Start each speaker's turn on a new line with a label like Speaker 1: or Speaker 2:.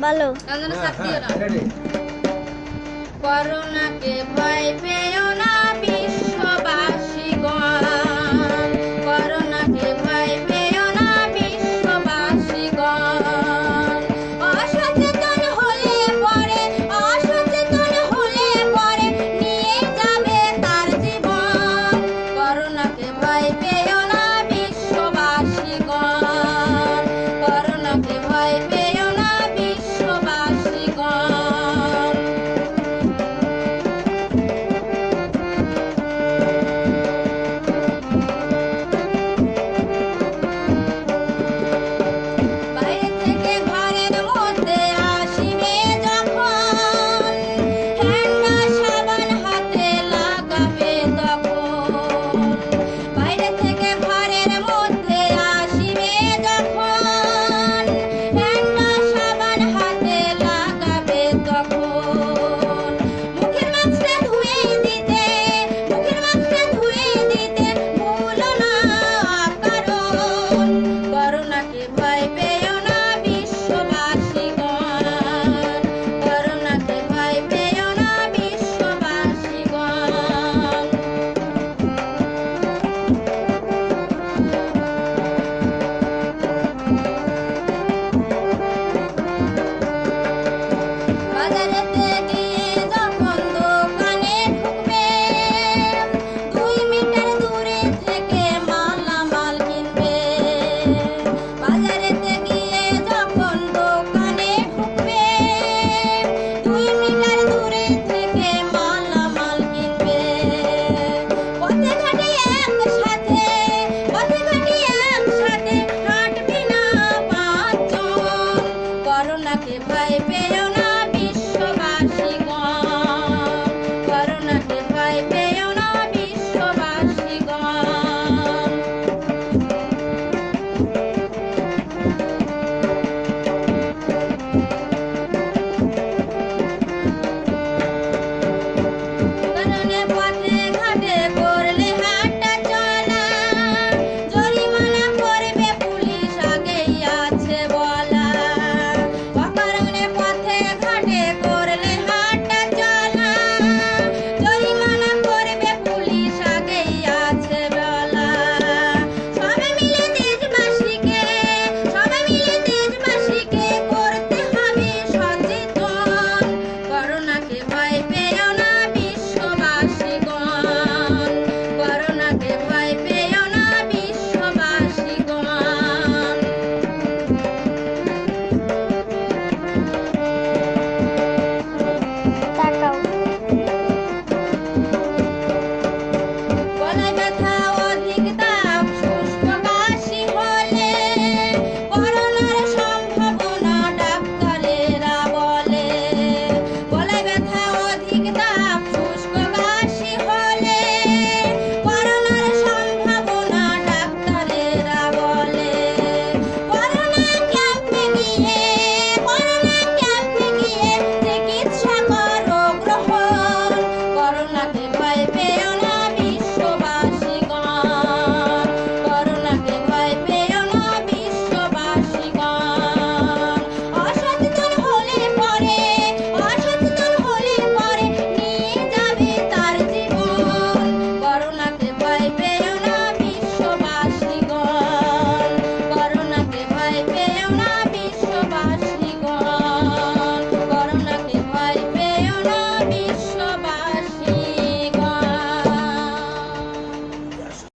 Speaker 1: ভালো। করোনাকে ভয় পেও না বিশ্ববাসী করোনাকে ভয় পেও না বিশ্ববাসী অসচেতন হলে পরে অসচেতন হলে পরে নিয়ে যাবে তার জীবন। করোনাকে ভয় পেও Oh.